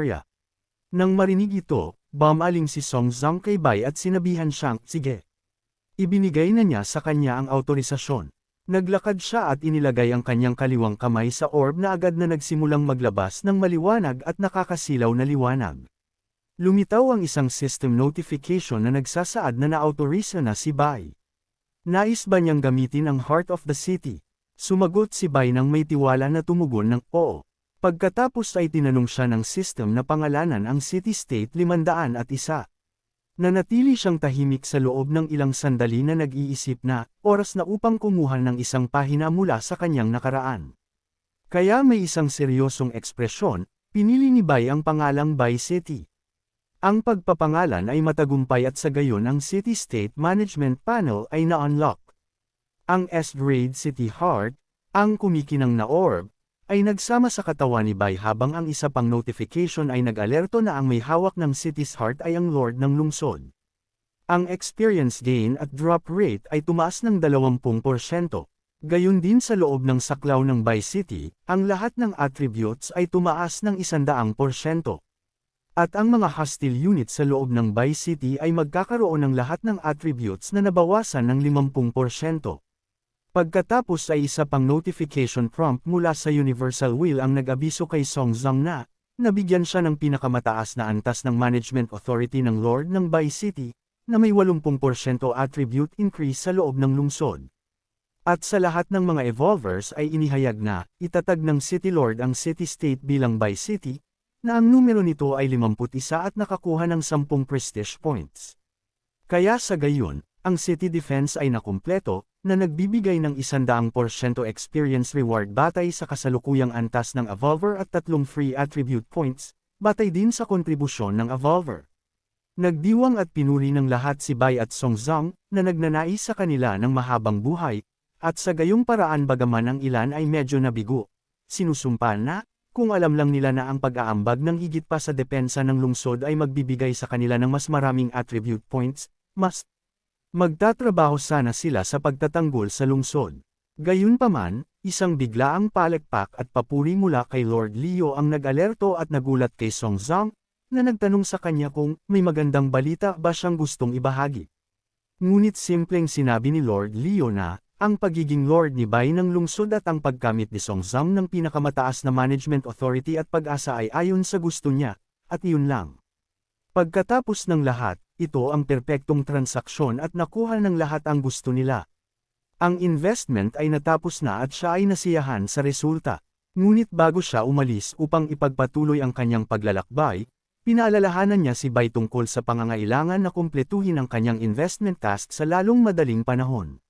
area. Nang marinig ito, bumaling si Song Zhang kay Bai at sinabihan siyang, sige. Ibinigay na niya sa kanya ang autorisasyon. Naglakad siya at inilagay ang kanyang kaliwang kamay sa orb na agad na nagsimulang maglabas ng maliwanag at nakakasilaw na liwanag. Lumitaw ang isang system notification na nagsasaad na na-autorize na si Bai. Nais ba niyang gamitin ang Heart of the City? Sumagot si Bai nang may tiwala na tumugon ng oo. Pagkatapos ay tinanong siya ng system na pangalanan ang city-state 501. Nanatili siyang tahimik sa loob ng ilang sandali na nag-iisip na, oras na upang kumuha ng isang pahina mula sa kanyang nakaraan. Kaya may isang seryosong ekspresyon, pinili ni Bai ang pangalang Bai City. Ang pagpapangalan ay matagumpay at sa gayon ang City State Management Panel ay na-unlock. Ang S-Grade City Heart, ang kumikinang na orb, ay nagsama sa katawan ni Bai habang ang isa pang notification ay nag-alerto na ang may hawak ng city's heart ay ang lord ng lungsod. Ang experience gain at drop rate ay tumaas ng 20%. Gayun din sa loob ng saklaw ng Bai City, ang lahat ng attributes ay tumaas ng 100%. At ang mga hostile units sa loob ng Bai City ay magkakaroon ng lahat ng attributes na nabawasan ng 50%. Pagkatapos ay isa pang notification prompt mula sa Universal Will ang nag-abiso kay Song Zhang na, nabigyan siya ng pinakamataas na antas ng Management Authority ng Lord ng Bai City, na may 80% attribute increase sa loob ng lungsod. At sa lahat ng mga evolvers ay inihayag na, itatag ng City Lord ang City-State bilang Bai City, na ang numero nito ay 51 at nakakuha ng 10 prestige points. Kaya sa gayon, ang City Defense ay nakumpleto, na nagbibigay ng 100% experience reward batay sa kasalukuyang antas ng Evolver at tatlong free attribute points, batay din sa kontribusyon ng Evolver. Nagdiwang at pinuri ng lahat si Bai at Song Zhang, na nagnanais sa kanila ng mahabang buhay, at sa gayong paraan bagaman ang ilan ay medyo nabigo. Sinusumpa na, kung alam lang nila na ang pag-aambag ng higit pa sa depensa ng lungsod ay magbibigay sa kanila ng mas maraming attribute points, mas Magtatrabaho sana sila sa pagtatanggol sa lungsod. Gayunpaman, isang biglaang palekpak at papuri mula kay Lord Leo ang nag-alerto at nagulat kay Song Zhang, na nagtanong sa kanya kung may magandang balita ba siyang gustong ibahagi. Ngunit simpleng sinabi ni Lord Leo na, ang pagiging Lord ni Bai ng lungsod at ang pagkamit ni Song Zhang ng pinakamataas na management authority at pag-asa ay ayon sa gusto niya, at iyon lang. Pagkatapos ng lahat, ito ang perpektong transaksyon at nakuha ng lahat ang gusto nila. Ang investment ay natapos na at siya ay nasiyahan sa resulta. Ngunit bago siya umalis upang ipagpatuloy ang kanyang paglalakbay, pinaalalahanan niya si Bai tungkol sa pangangailangan na kumpletuhin ang kanyang investment task sa lalong madaling panahon.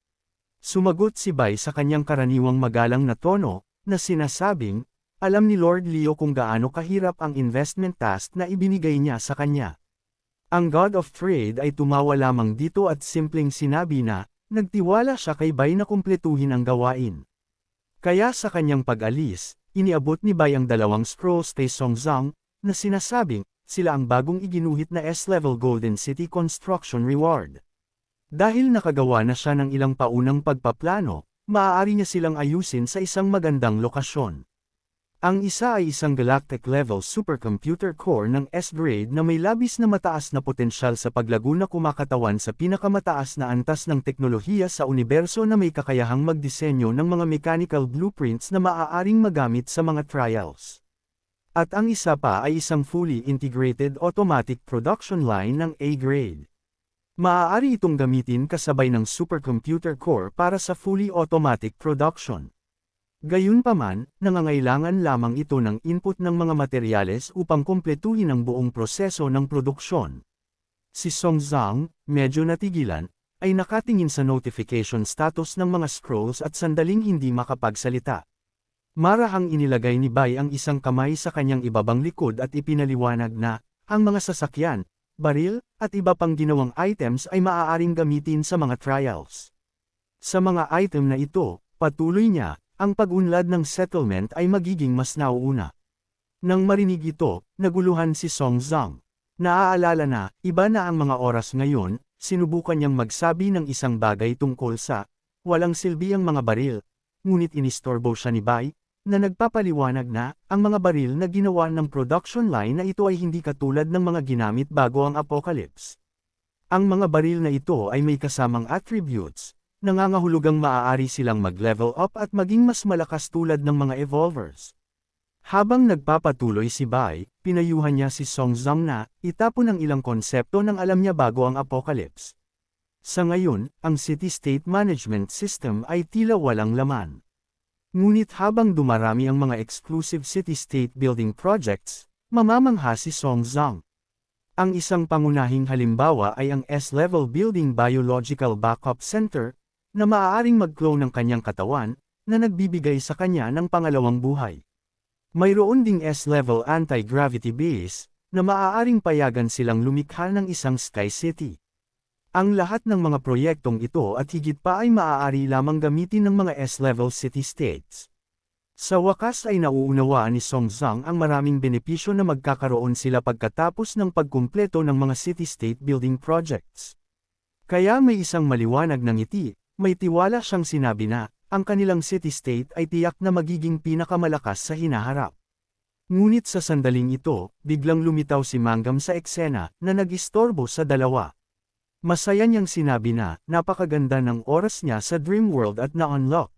Sumagot si Bai sa kanyang karaniwang magalang na tono, na sinasabing, alam ni Lord Leo kung gaano kahirap ang investment task na ibinigay niya sa kanya. Ang God of Trade ay tumawa lamang dito at simpleng sinabi na, nagtiwala siya kay Bay na kumpletuhin ang gawain. Kaya sa kanyang pag-alis, iniabot ni Bay ang dalawang scrolls kay Song Zhang, na sinasabing, sila ang bagong iginuhit na S-level Golden City Construction Reward. Dahil nakagawa na siya ng ilang paunang pagpaplano, maaari niya silang ayusin sa isang magandang lokasyon. Ang isa ay isang galactic-level supercomputer core ng S-grade na may labis na mataas na potensyal sa paglago na kumakatawan sa pinakamataas na antas ng teknolohiya sa universo na may kakayahang magdisenyo ng mga mechanical blueprints na maaaring magamit sa mga trials. At ang isa pa ay isang fully integrated automatic production line ng A-grade. Maaari itong gamitin kasabay ng supercomputer core para sa fully automatic production. Gayunpaman, nangangailangan lamang ito ng input ng mga materyales upang kumpletuhin ang buong proseso ng produksyon. Si Song Zhang, medyo natigilan, ay nakatingin sa notification status ng mga scrolls at sandaling hindi makapagsalita. Marahang inilagay ni Bai ang isang kamay sa kanyang ibabang likod at ipinaliwanag na, ang mga sasakyan, baril, at iba pang ginawang items ay maaaring gamitin sa mga trials. Sa mga item na ito, patuloy niya, ang pag-unlad ng settlement ay magiging mas nauuna. Nang marinig ito, naguluhan si Song Zhang. Naaalala na, iba na ang mga oras ngayon, sinubukan niyang magsabi ng isang bagay tungkol sa, walang silbi ang mga baril, ngunit inistorbo siya ni Bai, na nagpapaliwanag na, ang mga baril na ginawa ng production line na ito ay hindi katulad ng mga ginamit bago ang apocalypse. Ang mga baril na ito ay may kasamang attributes, nangangahulugang maaari silang mag-level up at maging mas malakas tulad ng mga evolvers. Habang nagpapatuloy si Bai, pinayuhan niya si Song Zhang na, itapon ang ilang konsepto ng alam niya bago ang apocalypse. Sa ngayon, ang city-state management system ay tila walang laman. Ngunit habang dumarami ang mga exclusive city-state building projects, mamamangha si Song Zhang. Ang isang pangunahing halimbawa ay ang S-Level Building Biological Backup Center, na maaaring mag-clone ng kanyang katawan, na nagbibigay sa kanya ng pangalawang buhay. Mayroon ding S-Level Anti-Gravity Base, na maaaring payagan silang lumikha ng isang Sky City. Ang lahat ng mga proyektong ito at higit pa ay maaari lamang gamitin ng mga S-level city-states. Sa wakas ay nauunawaan ni Song Zhang ang maraming benepisyo na magkakaroon sila pagkatapos ng pagkumpleto ng mga city-state building projects. Kaya may isang maliwanag ng ngiti, may tiwala siyang sinabi na, ang kanilang city-state ay tiyak na magiging pinakamalakas sa hinaharap. Ngunit sa sandaling ito, biglang lumitaw si Mangam sa eksena na nag-istorbo sa dalawa. Masaya niyang sinabi na, napakaganda ng oras niya sa Dream World at na-unlock.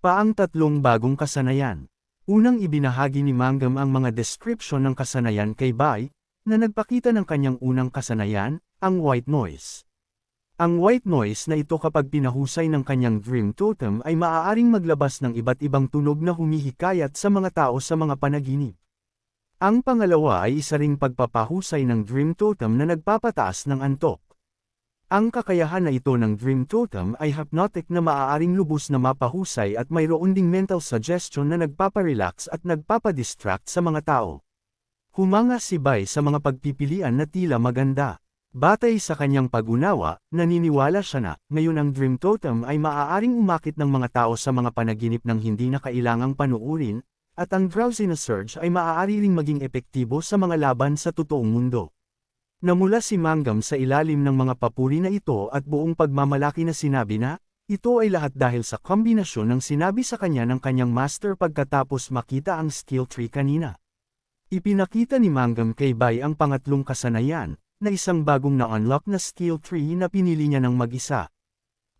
Paang tatlong bagong kasanayan. Unang ibinahagi ni Mangam ang mga description ng kasanayan kay Bai, na nagpakita ng kanyang unang kasanayan, ang white noise. Ang white noise na ito kapag pinahusay ng kanyang dream totem ay maaaring maglabas ng iba't ibang tunog na humihikayat sa mga tao sa mga panaginip. Ang pangalawa ay isa ring pagpapahusay ng dream totem na nagpapataas ng antok. Ang kakayahan na ito ng Dream Totem ay hypnotic na maaaring lubos na mapahusay at mayroon ding mental suggestion na nagpaparelax at nagpapadistract sa mga tao. Humanga si Bai sa mga pagpipilian na tila maganda. Batay sa kanyang pag-unawa, naniniwala siya na, ngayon ang Dream Totem ay maaaring umakit ng mga tao sa mga panaginip ng hindi na kailangang panuurin, at ang drowsiness surge ay maaari ring maging epektibo sa mga laban sa totoong mundo. Namula si Mangam sa ilalim ng mga papuri na ito at buong pagmamalaki na sinabi na, ito ay lahat dahil sa kombinasyon ng sinabi sa kanya ng kanyang master pagkatapos makita ang skill tree kanina. Ipinakita ni Mangam kay Bai ang pangatlong kasanayan, na isang bagong na-unlock na skill tree na pinili niya ng mag-isa.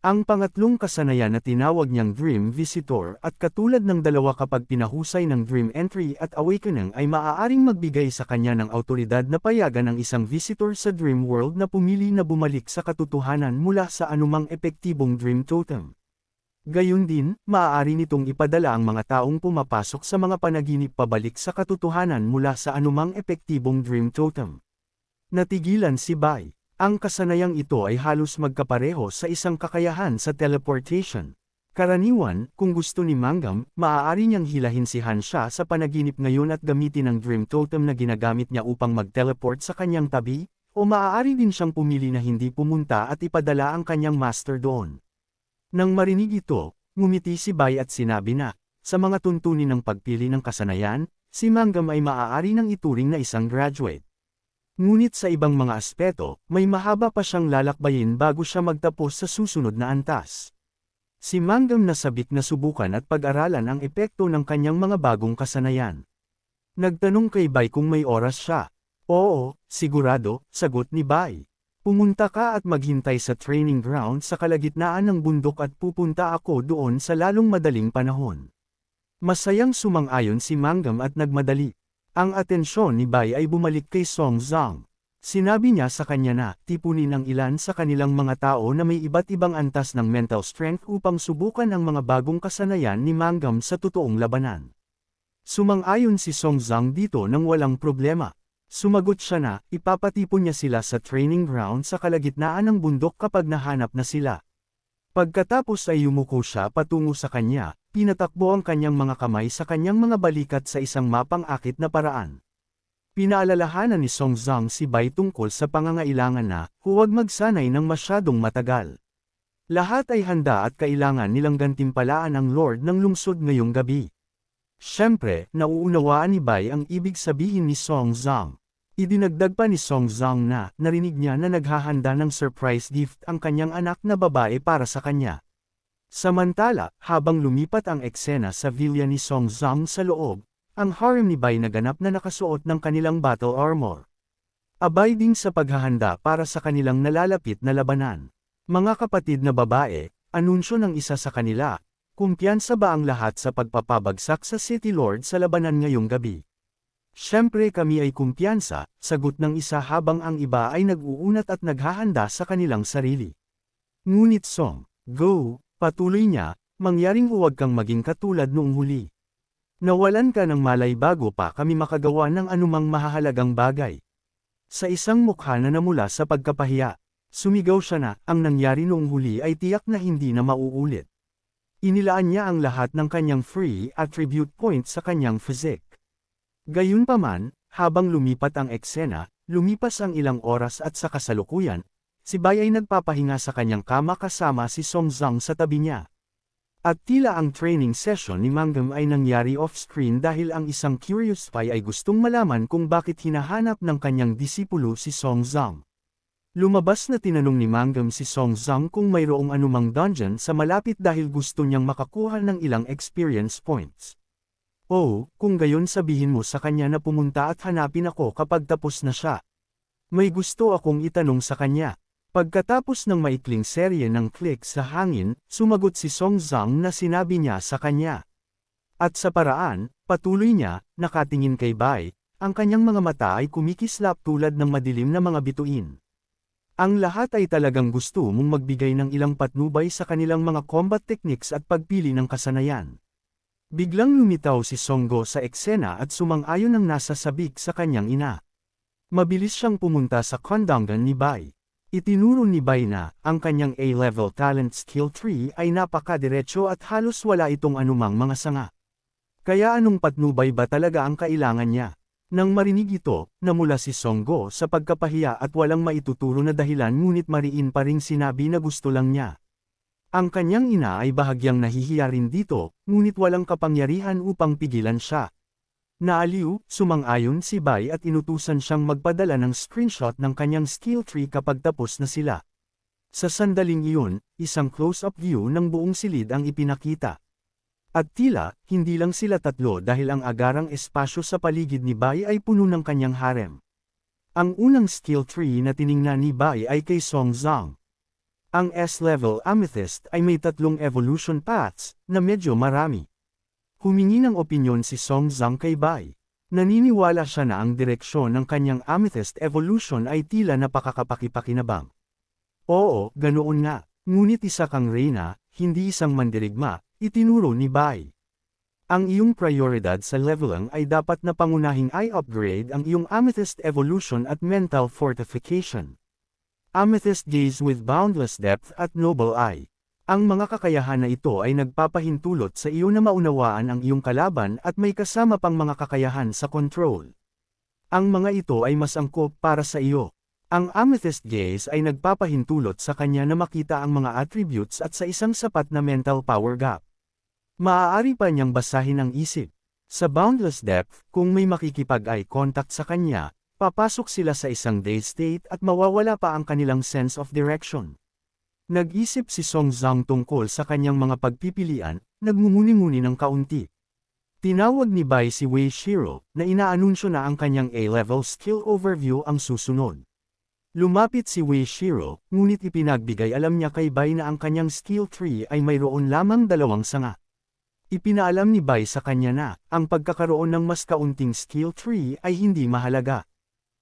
Ang pangatlong kasanayan na tinawag niyang Dream Visitor at katulad ng dalawa kapag pinahusay ng Dream Entry at Awakening ay maaaring magbigay sa kanya ng autoridad na payagan ng isang visitor sa Dream World na pumili na bumalik sa katotohanan mula sa anumang epektibong Dream Totem. Gayun din, maaari nitong ipadala ang mga taong pumapasok sa mga panaginip pabalik sa katotohanan mula sa anumang epektibong Dream Totem. Natigilan si Bai. Ang kasanayang ito ay halos magkapareho sa isang kakayahan sa teleportation. Karaniwan, kung gusto ni Mangam, maaari niyang hilahin si Han siya sa panaginip ngayon at gamitin ang Dream Totem na ginagamit niya upang mag-teleport sa kanyang tabi, o maaari din siyang pumili na hindi pumunta at ipadala ang kanyang master doon. Nang marinig ito, ngumiti si Bai at sinabi na, sa mga tuntunin ng pagpili ng kasanayan, si Mangam ay maaari nang ituring na isang graduate. Ngunit sa ibang mga aspeto, may mahaba pa siyang lalakbayin bago siya magtapos sa susunod na antas. Si Mangam nasabik na subukan at pag-aralan ang epekto ng kanyang mga bagong kasanayan. Nagtanong kay Bai kung may oras siya. Oo, sigurado, sagot ni Bai. Pumunta ka at maghintay sa training ground sa kalagitnaan ng bundok at pupunta ako doon sa lalong madaling panahon. Masayang sumang-ayon si Mangam at nagmadali. Ang atensyon ni Bai ay bumalik kay Song Zhang. Sinabi niya sa kanya na, tipunin ang ilan sa kanilang mga tao na may iba't ibang antas ng mental strength upang subukan ang mga bagong kasanayan ni Mangam sa totoong labanan. Sumang-ayon si Song Zhang dito nang walang problema. Sumagot siya na, ipapatipon niya sila sa training ground sa kalagitnaan ng bundok kapag nahanap na sila. Pagkatapos ay yumuko siya patungo sa kanya, Pinatakbo ang kanyang mga kamay sa kanyang mga balikat sa isang mapang-akit na paraan. Pinaalalahanan ni Song Zhang si Bai tungkol sa pangangailangan na, huwag magsanay ng masyadong matagal. Lahat ay handa at kailangan nilang gantimpalaan ang Lord ng lungsod ngayong gabi. Siyempre, nauunawaan ni Bai ang ibig sabihin ni Song Zhang. Idinagdag pa ni Song Zhang na, narinig niya na naghahanda ng surprise gift ang kanyang anak na babae para sa kanya. Samantala, habang lumipat ang eksena sa villa ni Song Zhang sa loob, ang harem ni Bai naganap na nakasuot ng kanilang battle armor. Abay ding sa paghahanda para sa kanilang nalalapit na labanan. Mga kapatid na babae, anunsyo ng isa sa kanila, kumpiyansa ba ang lahat sa pagpapabagsak sa City Lord sa labanan ngayong gabi? Siyempre kami ay kumpiyansa, sagot ng isa habang ang iba ay nag-uunat at naghahanda sa kanilang sarili. Ngunit Song, go, Patuloy niya, mangyaring huwag kang maging katulad noong huli. Nawalan ka ng malay bago pa kami makagawa ng anumang mahahalagang bagay. Sa isang mukha na namula sa pagkapahiya, sumigaw siya na, ang nangyari noong huli ay tiyak na hindi na mauulit. Inilaan niya ang lahat ng kanyang free attribute points sa kanyang physique. Gayunpaman, habang lumipat ang eksena, lumipas ang ilang oras at sa kasalukuyan, Si Bai ay nagpapahinga sa kanyang kama kasama si Song Zhang sa tabi niya. At tila ang training session ni Mangam ay nangyari off-screen dahil ang isang curious spy ay gustong malaman kung bakit hinahanap ng kanyang disipulo si Song Zhang. Lumabas na tinanong ni Mangam si Song Zhang kung mayroong anumang dungeon sa malapit dahil gusto niyang makakuha ng ilang experience points. Oh, kung gayon sabihin mo sa kanya na pumunta at hanapin ako kapag tapos na siya. May gusto akong itanong sa kanya. Pagkatapos ng maikling serye ng click sa hangin, sumagot si Song Zhang na sinabi niya sa kanya. At sa paraan, patuloy niya, nakatingin kay Bai, ang kanyang mga mata ay kumikislap tulad ng madilim na mga bituin. Ang lahat ay talagang gusto mong magbigay ng ilang patnubay sa kanilang mga combat techniques at pagpili ng kasanayan. Biglang lumitaw si Songgo sa eksena at sumang-ayon ng nasa sabik sa kanyang ina. Mabilis siyang pumunta sa kondangan ni Bai. Itinuro ni Bai na, ang kanyang A-level talent skill tree ay napakadiretso at halos wala itong anumang mga sanga. Kaya anong patnubay ba talaga ang kailangan niya? Nang marinig ito, namula si Songgo sa pagkapahiya at walang maituturo na dahilan ngunit mariin pa ring sinabi na gusto lang niya. Ang kanyang ina ay bahagyang nahihiya rin dito, ngunit walang kapangyarihan upang pigilan siya. Naaliw, sumang-ayon si Bai at inutusan siyang magpadala ng screenshot ng kanyang skill tree kapag tapos na sila. Sa sandaling iyon, isang close-up view ng buong silid ang ipinakita. At tila, hindi lang sila tatlo dahil ang agarang espasyo sa paligid ni Bai ay puno ng kanyang harem. Ang unang skill tree na tiningnan ni Bai ay kay Song Zhang. Ang S-level Amethyst ay may tatlong evolution paths, na medyo marami. Humingi ng opinyon si Song Zhang kay Bai. Naniniwala siya na ang direksyon ng kanyang Amethyst Evolution ay tila napakakapakipakinabang. Oo, ganoon nga, ngunit isa kang reyna, hindi isang mandirigma, itinuro ni Bai. Ang iyong prioridad sa leveling ay dapat na pangunahing i-upgrade ang iyong Amethyst Evolution at Mental Fortification. Amethyst Gaze with Boundless Depth at Noble Eye. Ang mga kakayahan na ito ay nagpapahintulot sa iyo na maunawaan ang iyong kalaban at may kasama pang mga kakayahan sa control. Ang mga ito ay mas angkop para sa iyo. Ang Amethyst Gaze ay nagpapahintulot sa kanya na makita ang mga attributes at sa isang sapat na mental power gap. Maaari pa niyang basahin ang isip. Sa Boundless Depth, kung may makikipag-eye contact sa kanya, papasok sila sa isang dazed state at mawawala pa ang kanilang sense of direction. Nag-isip si Song Zhang tungkol sa kanyang mga pagpipilian, nagmumuni-muni ng kaunti. Tinawag ni Bai si Wei Shiro, na inaanunsyo na ang kanyang A-level skill overview ang susunod. Lumapit si Wei Shiro, ngunit ipinagbigay alam niya kay Bai na ang kanyang skill tree ay mayroon lamang dalawang sanga. Ipinaalam ni Bai sa kanya na, ang pagkakaroon ng mas kaunting skill tree ay hindi mahalaga.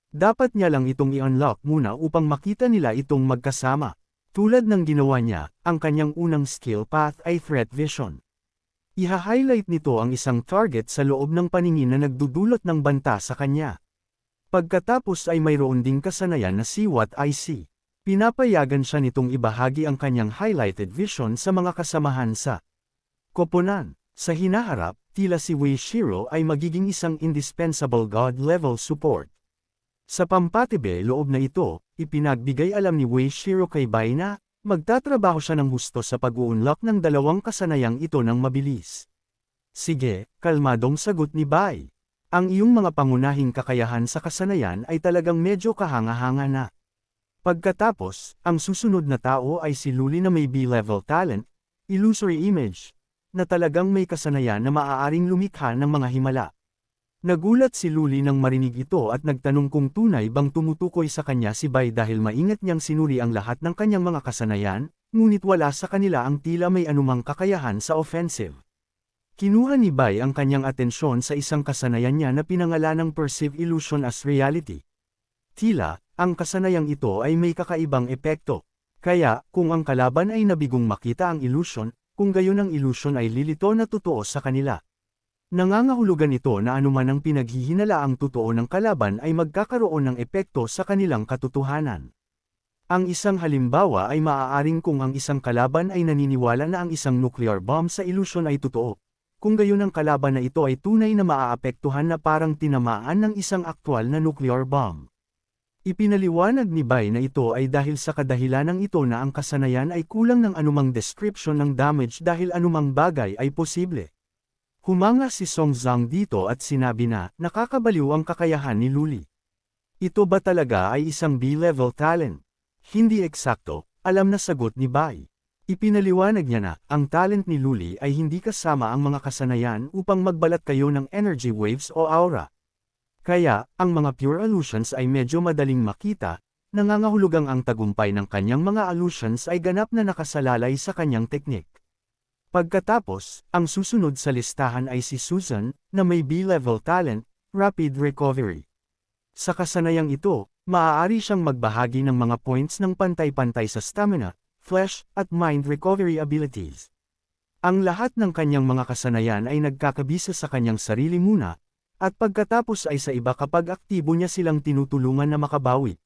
Dapat niya lang itong i-unlock muna upang makita nila itong magkasama. Tulad ng ginawa niya, ang kanyang unang skill path ay Threat Vision. Iha-highlight nito ang isang target sa loob ng paningin na nagdudulot ng banta sa kanya. Pagkatapos ay mayroon ding kasanayan na see what I see. Pinapayagan siya nitong ibahagi ang kanyang highlighted vision sa mga kasamahan sa koponan. Sa hinaharap, tila si Wei Shiro ay magiging isang indispensable god-level support. Sa pampatibe loob na ito, ipinagbigay alam ni Wei Shiro kay Bai na, magtatrabaho siya ng husto sa pag-uunlock ng dalawang kasanayang ito ng mabilis. Sige, kalmadong sagot ni Bai. Ang iyong mga pangunahing kakayahan sa kasanayan ay talagang medyo kahanga-hanga na. Pagkatapos, ang susunod na tao ay si Luli na may B-level talent, illusory image, na talagang may kasanayan na maaaring lumikha ng mga himala. Nagulat si Luli nang marinig ito at nagtanong kung tunay bang tumutukoy sa kanya si Bai dahil maingat niyang sinuri ang lahat ng kanyang mga kasanayan, ngunit wala sa kanila ang tila may anumang kakayahan sa offensive. Kinuha ni Bai ang kanyang atensyon sa isang kasanayan niya na pinangalanang Perceive Illusion as Reality. Tila, ang kasanayang ito ay may kakaibang epekto. Kaya, kung ang kalaban ay nabigong makita ang illusion, kung gayon ang illusion ay lilito na totoo sa kanila. Nangangahulugan ito na anuman ang pinaghihinala ang totoo ng kalaban ay magkakaroon ng epekto sa kanilang katotohanan. Ang isang halimbawa ay maaaring kung ang isang kalaban ay naniniwala na ang isang nuclear bomb sa illusion ay totoo. Kung gayon ang kalaban na ito ay tunay na maaapektuhan na parang tinamaan ng isang aktwal na nuclear bomb. Ipinaliwanag ni Bai na ito ay dahil sa kadahilanang ito na ang kasanayan ay kulang ng anumang description ng damage dahil anumang bagay ay posible. Humanga si Song Zhang dito at sinabi na, nakakabaliw ang kakayahan ni Luli. Ito ba talaga ay isang B-level talent? Hindi eksakto, alam na sagot ni Bai. Ipinaliwanag niya na, ang talent ni Luli ay hindi kasama ang mga kasanayan upang magbalat kayo ng energy waves o aura. Kaya, ang mga pure illusions ay medyo madaling makita, nangangahulugang ang tagumpay ng kanyang mga illusions ay ganap na nakasalalay sa kanyang teknik. Pagkatapos, ang susunod sa listahan ay si Susan, na may B-level talent, Rapid Recovery. Sa kasanayang ito, maaari siyang magbahagi ng mga points ng pantay-pantay sa stamina, flesh, at mind recovery abilities. Ang lahat ng kanyang mga kasanayan ay nagkakabisa sa kanyang sarili muna, at pagkatapos ay sa iba kapag aktibo niya silang tinutulungan na makabawi.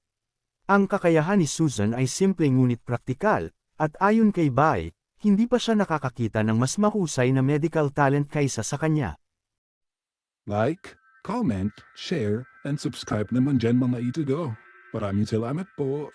Ang kakayahan ni Susan ay simple ngunit praktikal, at ayon kay Bai, hindi pa siya nakakakita ng mas mahusay na medical talent kaysa sa kanya. Like, comment, share, and subscribe naman dyan mga ito go. Maraming salamat po.